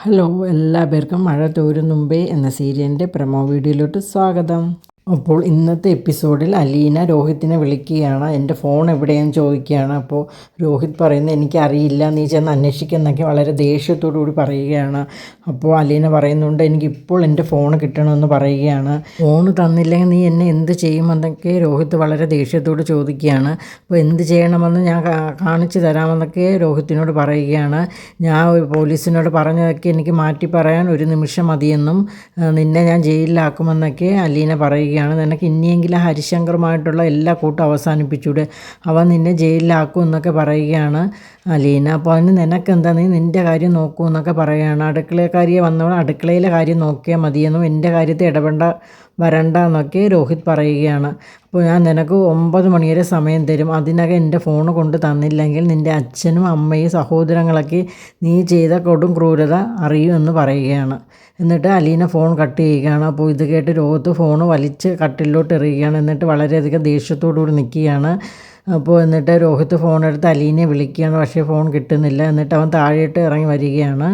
Hello എല്ലാവർക്കും മഴ തോരും മുമ്പേ എന്ന സീരിയലിന്റെ പ്രമോ വീഡിയോയിലോട്ട് സ്വാഗതം. അപ്പോൾ ഇന്നത്തെ എപ്പിസോഡിൽ അലീന രോഹിത്തിനെ വിളിക്കുകയാണ്. എന്റെ ഫോൺ എവിടെയെന്ന് ചോദിക്കുകയാണ്. അപ്പോൾ രോഹിത് പറയുന്നത് എനിക്കറിയില്ല നീ ചെന്ന് അന്വേഷിക്കുന്നൊക്കെ വളരെ ദേഷ്യത്തോടു കൂടി പറയുകയാണ്. അപ്പോൾ അലീന പറയുന്നുണ്ട് എനിക്കിപ്പോൾ എന്റെ ഫോൺ കിട്ടണമെന്ന് പറയുകയാണ്. ഫോൺ തന്നില്ലെങ്കിൽ നീ എന്നെ എന്ത് ചെയ്യുമെന്നൊക്കെ രോഹിത് വളരെ ദേഷ്യത്തോട് ചോദിക്കുകയാണ്. അപ്പോൾ എന്ത് ചെയ്യണമെന്ന് ഞാൻ കാണിച്ചു തരാമെന്നൊക്കെ രോഹിത്തിനോട് പറയുകയാണ്. ഞാൻ പോലീസിനോട് പറഞ്ഞതൊക്കെ എനിക്ക് മാറ്റി പറയാൻ ഒരു നിമിഷം മതിയെന്നും നിന്നെ ഞാൻ ജയിലിലാക്കുമെന്നൊക്കെ അലീന പറയുകയാണ്. പറയുകയാണ് നിനക്ക് ഇനിയെങ്കിലും ഹരിശങ്കറുമായിട്ടുള്ള എല്ലാ കൂട്ടും അവസാനിപ്പിച്ചൂടെ? അവ നിന്നെ ജയിലിലാക്കും എന്നൊക്കെ പറയുകയാണ്. അലീന അപ്പോൾ അതിന് നിനക്കെന്താ? നീ നിന്റെ കാര്യം നോക്കൂ എന്നൊക്കെ പറയുകയാണ് അടുക്കളക്കാരിയെ വന്നവൾ അടുക്കളയിലെ കാര്യം നോക്കിയാൽ മതിയെന്നും എന്റെ കാര്യത്തിൽ ഇടപെണ്ട വരണ്ട എന്നൊക്കെ രോഹിത് പറയുകയാണ്. അപ്പോൾ ഞാൻ നിനക്ക് ഒമ്പത് മണിവരെ സമയം തരും. അതിനകം എന്റെ ഫോൺ കൊണ്ട് തന്നില്ലെങ്കിൽ നിന്റെ അച്ഛനും അമ്മയും സഹോദരങ്ങളൊക്കെ നീ ചെയ്ത കൊടും ക്രൂരത അറിയുമെന്ന് പറയുകയാണ്. എന്നിട്ട് അലീന ഫോൺ കട്ട് ചെയ്യുകയാണ്. അപ്പോൾ ഇത് കേട്ട് രോഹിത് ഫോൺ വലിച്ച് കട്ടിലോട്ട് എറിയുകയാണ്. എന്നിട്ട് വളരെയധികം ദേഷ്യത്തോടു കൂടി നിൽക്കുകയാണ്. അപ്പോൾ എന്നിട്ട് രോഹിത് ഫോൺ എടുത്ത് അലീനെ വിളിക്കുകയാണ്. പക്ഷേ ഫോൺ കിട്ടുന്നില്ല. എന്നിട്ട് അവൻ താഴെയിട്ട് ഇറങ്ങി വരികയാണ്.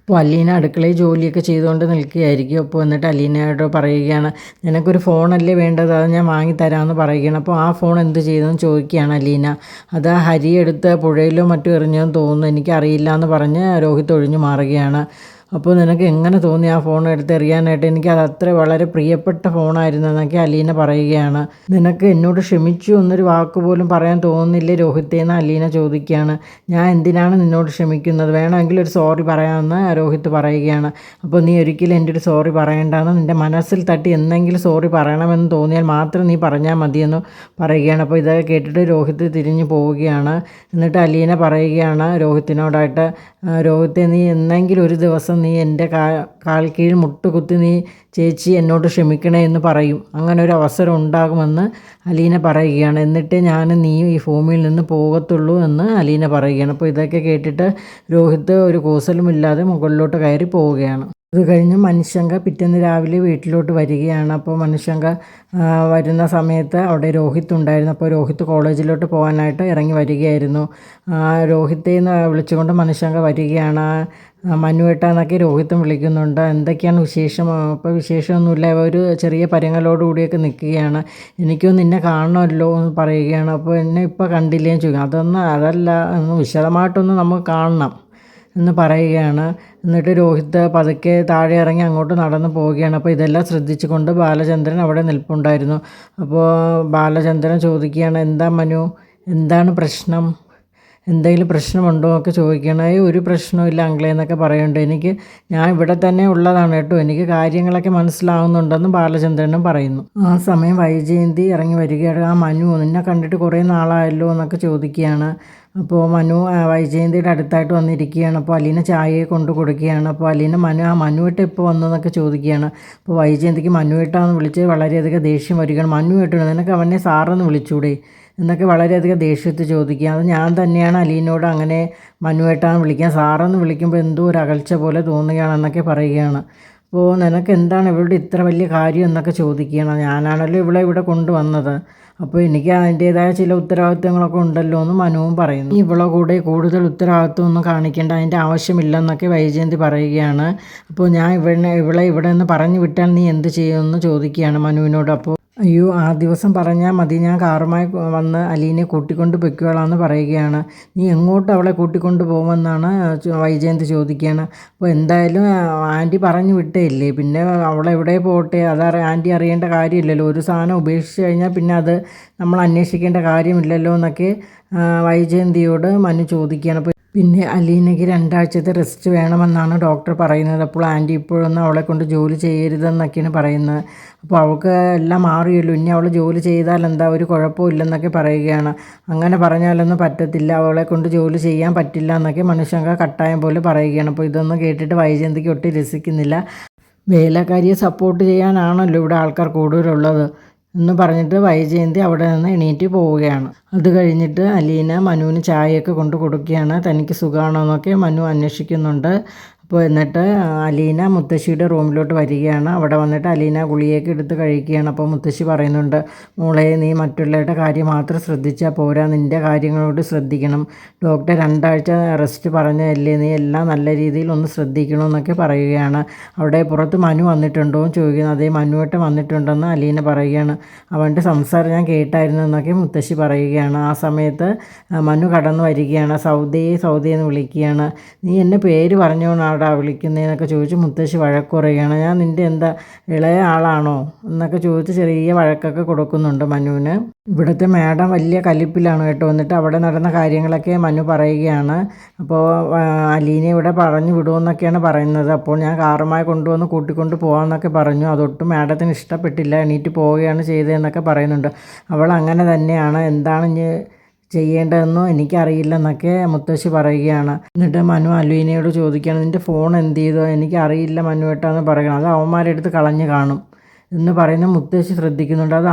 അപ്പോൾ അലീന അടുക്കളയിൽ ജോലിയൊക്കെ ചെയ്തുകൊണ്ട് നിൽക്കുകയായിരിക്കും. അപ്പോൾ എന്നിട്ട് അലീനയോട് പറയുകയാണ് നിനക്കൊരു ഫോണല്ലേ വേണ്ടത്? അത് ഞാൻ വാങ്ങിത്തരാമെന്ന് പറയുകയാണ്. അപ്പോൾ ആ ഫോൺ എന്ത് ചെയ്തെന്ന് ചോദിക്കുകയാണ് അലീന. അത് ഹരി എടുത്ത് പുഴയിലോ മറ്റോ എറിഞ്ഞെന്ന് തോന്നുന്നു. എനിക്കറിയില്ല എന്ന് പറഞ്ഞ് രോഹിത് ഒഴിഞ്ഞു മാറുകയാണ്. അപ്പോൾ നിനക്ക് എങ്ങനെ തോന്നി ആ ഫോൺ എടുത്തെറിയാനായിട്ട് എനിക്ക് അത് അത്ര വളരെ പ്രിയപ്പെട്ട ഫോണായിരുന്നു എന്നൊക്കെ അലീന പറയുകയാണ്. നിനക്ക് എന്നോട് ക്ഷമിച്ചു എന്നൊരു വാക്ക് പോലും പറയാൻ തോന്നുന്നില്ല രോഹിത്തെ എന്ന് അലീന ചോദിക്കുകയാണ്. ഞാൻ എന്തിനാണ് നിന്നോട് ക്ഷമിക്കുന്നത്? വേണമെങ്കിൽ ഒരു സോറി പറയാമെന്ന് രോഹിത്ത് പറയുകയാണ്. അപ്പോൾ നീ ഒരിക്കലും എന്റെ ഒരു സോറി പറയേണ്ടെന്ന് നിന്റെ മനസ്സിൽ തട്ടി എന്തെങ്കിലും സോറി പറയണമെന്ന് തോന്നിയാൽ മാത്രം നീ പറഞ്ഞാൽ മതിയെന്ന് പറയുകയാണ്. അപ്പോൾ ഇതൊക്കെ കേട്ടിട്ട് രോഹിത്ത് തിരിഞ്ഞു പോവുകയാണ്. എന്നിട്ട് അലീന പറയുകയാണ് രോഹിത്തിനോടായിട്ട് രോഹിത്തെ നീ എന്തെങ്കിലും ഒരു ദിവസം നീ എന്റെ കാ കാൽ കീഴ് മുട്ടുകുത്തി നീ ചേച്ചി എന്നോട് ക്ഷമിക്കണേ എന്ന് പറയും. അങ്ങനെ ഒരു അവസരം ഉണ്ടാകുമെന്ന് അലീന പറയുകയാണ്. എന്നിട്ട് ഞാൻ നീ ഈ ഭൂമിയിൽ നിന്ന് പോകത്തുള്ളൂ എന്ന് അലീന പറയുകയാണ്. അപ്പോൾ ഇതൊക്കെ കേട്ടിട്ട് രോഹിത് ഒരു കൂസലുമില്ലാതെ മുകളിലോട്ട് കയറി പോവുകയാണ്. അത് കഴിഞ്ഞ് മനുഷ്യങ്ക പിറ്റേന്ന് രാവിലെ വീട്ടിലോട്ട് വരികയാണ്. അപ്പോൾ മനുഷ്യങ്ക വരുന്ന സമയത്ത് അവിടെ രോഹിത് ഉണ്ടായിരുന്നു. അപ്പോൾ രോഹിത് കോളേജിലോട്ട് പോകാനായിട്ട് ഇറങ്ങി വരികയായിരുന്നു. രോഹിത്തെ എന്ന് വിളിച്ചുകൊണ്ട് മനുഷ്യങ്ക വരികയാണ്. മനുവേട്ട എന്നൊക്കെ രോഹിത്തും വിളിക്കുന്നുണ്ട്. എന്തൊക്കെയാണ് വിശേഷം? അപ്പോൾ വിശേഷമൊന്നുമില്ല. ഒരു ചെറിയ പരങ്ങളോടുകൂടിയൊക്കെ നിൽക്കുകയാണ്. എനിക്കും നിന്നെ കാണണമല്ലോ എന്ന് പറയുകയാണ്. അപ്പോൾ എന്നെ ഇപ്പോൾ കണ്ടില്ലേന്ന് ചോദിക്കും. അതൊന്നും അതല്ല. ഒന്ന് വിശദമായിട്ടൊന്ന് നമുക്ക് കാണണം. എന്ന് പറയുകയാണ്. എന്നിട്ട് രോഹിത് പതുക്കെ താഴെ ഇറങ്ങി അങ്ങോട്ട് നടന്നു പോവുകയാണ്. അപ്പോൾ ഇതെല്ലാം ശ്രദ്ധിച്ചുകൊണ്ട് ബാലചന്ദ്രൻ അവിടെ നിൽപ്പുണ്ടായിരുന്നു. അപ്പോൾ ബാലചന്ദ്രൻ ചോദിക്കുകയാണ് എന്താ മനു? എന്താണ് പ്രശ്നം? എന്തെങ്കിലും പ്രശ്നമുണ്ടോ? ഒക്കെ ചോദിക്കണേ ഒരു പ്രശ്നമില്ല അങ്കിളെ എന്നൊക്കെ പറയുന്നുണ്ട്. എനിക്ക് ഞാൻ ഇവിടെ തന്നെ ഉള്ളതാണ് കേട്ടോ. എനിക്ക് കാര്യങ്ങളൊക്കെ മനസ്സിലാവുന്നുണ്ടെന്ന് ബാലചന്ദ്രനും പറയുന്നു. ആ സമയം വൈജയന്തി ഇറങ്ങി വരികയാണ്. ആ മനു നിന്നെ കണ്ടിട്ട് കുറേ നാളായല്ലോ എന്നൊക്കെ ചോദിക്കുകയാണ്. അപ്പോൾ മനു വൈജയന്തിയുടെ അടുത്തായിട്ട് വന്നിരിക്കുകയാണ്. അപ്പോൾ അലീന ചായയെ കൊണ്ട് കൊടുക്കുകയാണ്. അപ്പോൾ അലീന മനു ആ മനുവായിട്ട് ഇപ്പോൾ വന്നതെന്നൊക്കെ ചോദിക്കുകയാണ്. അപ്പോൾ വൈജയന്തിക്ക് മനുവായിട്ടാന്ന് വിളിച്ച് വളരെയധികം ദേഷ്യം വരികയാണ്. മനുവായിട്ടുണ്ട് നിനക്ക് അവനെ സാറെന്ന് വിളിച്ചൂടെ? എന്നൊക്കെ വളരെയധികം ദേഷ്യത്തിൽ ചോദിക്കുക അത് ഞാൻ തന്നെയാണ് അലീനോട് അങ്ങനെ മനുവേട്ടാന്ന് വിളിക്കാൻ സാറെന്ന് വിളിക്കുമ്പോൾ എന്തോ ഒരു അകൽച്ച പോലെ തോന്നുകയാണെന്നൊക്കെ പറയുകയാണ്. അപ്പോൾ നിനക്ക് എന്താണ് ഇവളുടെ ഇത്ര വലിയ കാര്യം എന്നൊക്കെ ചോദിക്കണം. ഞാനാണല്ലോ ഇവിടെ ഇവിടെ കൊണ്ടുവന്നത്. അപ്പോൾ എനിക്ക് അതിന്റേതായ ചില ഉത്തരവാദിത്തങ്ങളൊക്കെ ഉണ്ടല്ലോ എന്ന് മനുവും പറയുന്നു. ഇവളെ കൂടെ കൂടുതൽ ഉത്തരവാദിത്വം ഒന്നും കാണിക്കേണ്ട അതിന്റെ ആവശ്യമില്ലെന്നൊക്കെ വൈജയന്തി പറയുകയാണ്. അപ്പോൾ ഞാൻ ഇവളെ ഇവളെ ഇവിടെ നിന്ന് പറഞ്ഞു വിട്ടാൽ നീ എന്ത് ചെയ്യുമെന്ന് ചോദിക്കുകയാണ് മനുവിനോട്. അപ്പോൾ അയ്യോ ആ ദിവസം പറഞ്ഞാൽ മതി. ഞാൻ കാറുമായി വന്ന് അലീനെ കൂട്ടിക്കൊണ്ട് പൊയ്ക്കോളാമെന്ന് പറയുകയാണ്. നീ എങ്ങോട്ട് അവളെ കൂട്ടിക്കൊണ്ട് പോകുമെന്നാണ് വൈജയന്ത് ചോദിക്കുകയാണ്. അപ്പോൾ എന്തായാലും ആന്റി പറഞ്ഞു വിട്ടേയില്ലേ? പിന്നെ അവളെ അവളെവിടെ പോട്ടെ? അതറി ആന്റി അറിയേണ്ട കാര്യമില്ലല്ലോ. ഒരു സാധനം ഉപേക്ഷിച്ച് കഴിഞ്ഞാൽ പിന്നെ അത് നമ്മൾ അന്വേഷിക്കേണ്ട കാര്യമില്ലല്ലോ എന്നൊക്കെ വൈജയന്തിയോട് മനു ചോദിക്കുകയാണ്. അപ്പോൾ പിന്നെ അലീനയ്ക്ക് രണ്ടാഴ്ചത്തെ റെസ്റ്റ് വേണമെന്നാണ് ഡോക്ടർ പറയുന്നത്. അപ്പോൾ ആന്റി ഇപ്പോഴൊന്നും അവളെ കൊണ്ട് ജോലി ചെയ്യരുതെന്നൊക്കെയാണ് പറയുന്നത്. അപ്പോൾ അവൾക്ക് എല്ലാം മാറിയല്ലോ. ഇനി അവൾ ജോലി ചെയ്താൽ എന്താ? ഒരു കുഴപ്പമില്ലെന്നൊക്കെ പറയുകയാണ്. അങ്ങനെ പറഞ്ഞാലൊന്നും പറ്റത്തില്ല. അവളെ കൊണ്ട് ജോലി ചെയ്യാൻ പറ്റില്ല എന്നൊക്കെ മനുഷ്യങ്ക കട്ടായം പോലെ പറയുകയാണ്. അപ്പോൾ ഇതൊന്നും കേട്ടിട്ട് വൈജയന്തിക്ക് ഒട്ടും രസിക്കുന്നില്ല. വേലക്കാരിയെ സപ്പോർട്ട് ചെയ്യാനാണല്ലോ ഇവിടെ ആൾക്കാർ കൂടുതലുള്ളത്. എന്ന് പറഞ്ഞിട്ട് വൈജയന്തി അവിടെ നിന്ന് എണീറ്റ് പോവുകയാണ്. അത് കഴിഞ്ഞിട്ട് അലീന മനുവിന് ചായയൊക്കെ കൊണ്ട് കൊടുക്കുകയാണ്. തനിക്ക് സുഖമാണോ എന്നൊക്കെ മനു അന്വേഷിക്കുന്നുണ്ട്. അപ്പോൾ എന്നിട്ട് അലീന മുത്തശ്ശിയുടെ റൂമിലോട്ട് വരികയാണ്. അവിടെ വന്നിട്ട് അലീന ഗുളിയൊക്കെ എടുത്ത് കഴിക്കുകയാണ്. അപ്പോൾ മുത്തശ്ശി പറയുന്നുണ്ട് മോളെ നീ മറ്റുള്ളവരുടെ കാര്യം മാത്രം ശ്രദ്ധിച്ചാൽ പോരാ. നിന്റെ കാര്യങ്ങളോട് ശ്രദ്ധിക്കണം. ഡോക്ടർ രണ്ടാഴ്ച റെസ്റ്റ് പറഞ്ഞതല്ലേ? നീ എല്ലാം നല്ല രീതിയിൽ ഒന്ന് ശ്രദ്ധിക്കണമെന്നൊക്കെ പറയുകയാണ്. അവിടെ പുറത്ത് മനു വന്നിട്ടുണ്ടോ എന്ന് ചോദിക്കുന്നു. അതേ മനുവട്ടം വന്നിട്ടുണ്ടെന്ന് അലീന പറയുകയാണ്. അവന്റെ സംസാരം ഞാൻ കേട്ടായിരുന്നു എന്നൊക്കെ മുത്തശ്ശി പറയുകയാണ്. ആ സമയത്ത് മനു കടന്നു വരികയാണ്. സൗദിയെ സൗദി എന്ന് വിളിക്കുകയാണ്. നീ എന്നെ പേര് പറഞ്ഞുകൊണ്ടാണ് ആടാ വിളിക്കുന്നതെന്നൊക്കെ ചോദിച്ച് മുത്തശ്ശി വഴക്ക് പറയുകയാണ്. ഞാൻ നിന്റെ എന്താ ഇളയ ആളാണോ? എന്നൊക്കെ ചോദിച്ച് ചെറിയ വഴക്കൊക്കെ കൊടുക്കുന്നുണ്ട് മനുവിന്. ഇവിടുത്തെ മാഡം വലിയ കലിപ്പിലാണ് കേട്ടോ. എന്നിട്ട് അവിടെ നടന്ന കാര്യങ്ങളൊക്കെ മനു പറയുകയാണ്. അപ്പോൾ അലീനെ ഇവിടെ പറഞ്ഞു വിടുമെന്നൊക്കെയാണ് പറയുന്നത്. അപ്പോൾ ഞാൻ കാറുമായി കൊണ്ടുവന്ന് കൂട്ടിക്കൊണ്ട് പോകാമെന്നൊക്കെ പറഞ്ഞു. അതൊട്ടും മാഡത്തിന് ഇഷ്ടപ്പെട്ടില്ല. എണീറ്റ് പോവുകയാണ് ചെയ്തതെന്നൊക്കെ പറയുന്നുണ്ട്. അവൾ അങ്ങനെ തന്നെയാണ്. എന്താണ് ഇനി ചെയ്യേണ്ടതെന്നോ എനിക്കറിയില്ലെന്നൊക്കെ മുത്തശ്ശി പറയുകയാണ്. എന്നിട്ട് മനു അലുവിനയോട് ചോദിക്കുകയാണ് നിന്റെ ഫോൺ എന്ത് ചെയ്തോ? എനിക്കറിയില്ല മനു ഏട്ടാന്ന് പറയണം അത് അവന്മാരെടുത്ത് കളഞ്ഞ് കാണും എന്ന് പറയുന്ന മുത്തശ്ശി ശ്രദ്ധിക്കുന്നുണ്ട്. അത്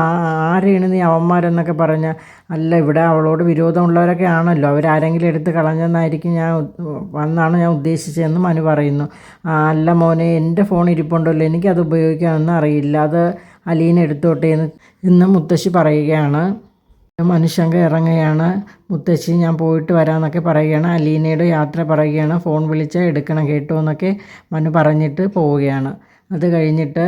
ആരെയാണ് നീ അവന്മാരെന്നൊക്കെ പറഞ്ഞ അല്ല ഇവിടെ അവളോട് വിരോധമുള്ളവരൊക്കെ ആണല്ലോ. അവരാരെങ്കിലും എടുത്ത് കളഞ്ഞെന്നായിരിക്കും ഞാൻ വന്നാണ് ഞാൻ ഉദ്ദേശിച്ചതെന്ന് മനു പറയുന്നു. അല്ല മോനെ എന്റെ ഫോൺ ഇരിപ്പുണ്ടല്ലോ. എനിക്കത് ഉപയോഗിക്കാമെന്ന് അറിയില്ല. അത് അലീന എടുത്തോട്ടെ എന്ന് മുത്തശ്ശി പറയുകയാണ്. മനുഷ്യങ്ക ഇറങ്ങുകയാണ്. മുത്തശ്ശി ഞാൻ പോയിട്ട് വരാമെന്നൊക്കെ പറയുകയാണ്. അലീനയുടെ യാത്ര പറയുകയാണ്. ഫോൺ വിളിച്ചാൽ എടുക്കണം കേട്ടോ എന്നൊക്കെ മനു പറഞ്ഞിട്ട് പോവുകയാണ്. അത് കഴിഞ്ഞിട്ട്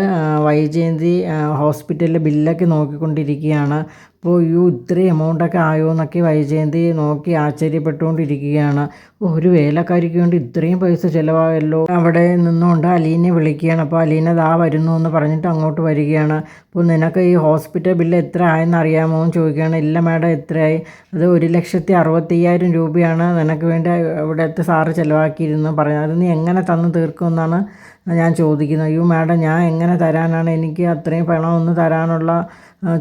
വൈജയന്തി ഹോസ്പിറ്റലിലെ ബില്ലൊക്കെ നോക്കിക്കൊണ്ടിരിക്കുകയാണ്. അപ്പോൾ അയ്യോ ഇത്രയും എമൗണ്ടൊക്കെ ആയോ എന്നൊക്കെ വൈജയന്തി നോക്കി ആശ്ചര്യപ്പെട്ടുകൊണ്ടിരിക്കുകയാണ്. ഒരു വേലക്കാരിക്ക് വേണ്ടി ഇത്രയും പൈസ ചിലവായല്ലോ. അവിടെ നിന്നുകൊണ്ട് അലീനെ വിളിക്കുകയാണ്. അപ്പോൾ അലീന ദാ വരുന്നു എന്ന് പറഞ്ഞിട്ട് അങ്ങോട്ട് വരികയാണ്. അപ്പോൾ നിനക്ക് ഈ ഹോസ്പിറ്റൽ ബില്ല് എത്ര ആയെന്ന് അറിയാമോ എന്ന് ചോദിക്കുകയാണ്. ഇല്ല മാഡം എത്രയായി? അത് ഒരു ലക്ഷത്തി അറുപത്തയ്യായിരം രൂപയാണ് നിനക്ക് വേണ്ടി ഇവിടുത്തെ സാറ് ചിലവാക്കിയിരുന്നു പറഞ്ഞു അത് നീ എങ്ങനെ തന്നു തീർക്കുമെന്നാണ് ഞാൻ ചോദിക്കുന്നത്. അയ്യോ മാഡം ഞാൻ എങ്ങനെ തരാനാണ്? എനിക്ക് അത്രയും പണം ഒന്ന് തരാനുള്ള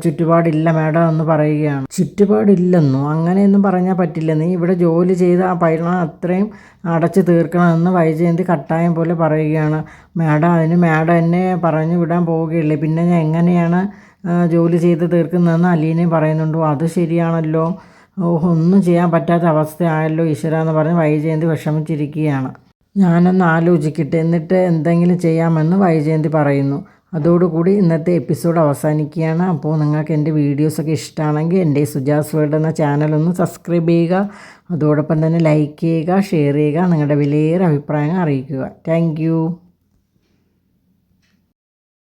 ചുറ്റുപാടില്ല മാഡം എന്ന് പറയുകയാണ്. ചുറ്റുപാടില്ലെന്നോ? അങ്ങനെയൊന്നും പറഞ്ഞാൽ പറ്റില്ല. നീ ഇവിടെ ജോലി ചെയ്ത് ആ പൈലണം അത്രയും അടച്ചു തീർക്കണമെന്ന് വൈജയന്തി കട്ടായം പോലെ പറയുകയാണ്. മാഡം അതിന് മാഡം എന്നെ പറഞ്ഞു വിടാൻ പോവുകയല്ലേ? പിന്നെ ഞാൻ എങ്ങനെയാണ് ജോലി ചെയ്ത് തീർക്കുന്നതെന്ന് അലീനയും പറയുന്നുണ്ടോ. അത് ശരിയാണല്ലോ. ഓഹ് ഒന്നും ചെയ്യാൻ പറ്റാത്ത അവസ്ഥയായല്ലോ ഈശ്വര എന്ന് പറഞ്ഞ് വൈജയന്തി വിഷമിച്ചിരിക്കുകയാണ്. ഞാനൊന്ന് ആലോചിക്കട്ടെ. എന്നിട്ട് എന്തെങ്കിലും ചെയ്യാമെന്ന് വൈജയന്തി പറയുന്നു. അതോടുകൂടി ഇന്നത്തെ എപ്പിസോഡ് അവസാനിക്കുകയാണ്. അപ്പോൾ നിങ്ങൾക്ക് എന്റെ വീഡിയോസൊക്കെ ഇഷ്ടമാണെങ്കിൽ എന്റെ സുജാസ് വേൾഡ് എന്ന ചാനലൊന്ന് സബ്സ്ക്രൈബ് ചെയ്യുക. അതോടൊപ്പം തന്നെ ലൈക്ക് ചെയ്യുക ഷെയർ ചെയ്യുക നിങ്ങളുടെ വിലയേറെ അഭിപ്രായങ്ങൾ അറിയിക്കുക. താങ്ക്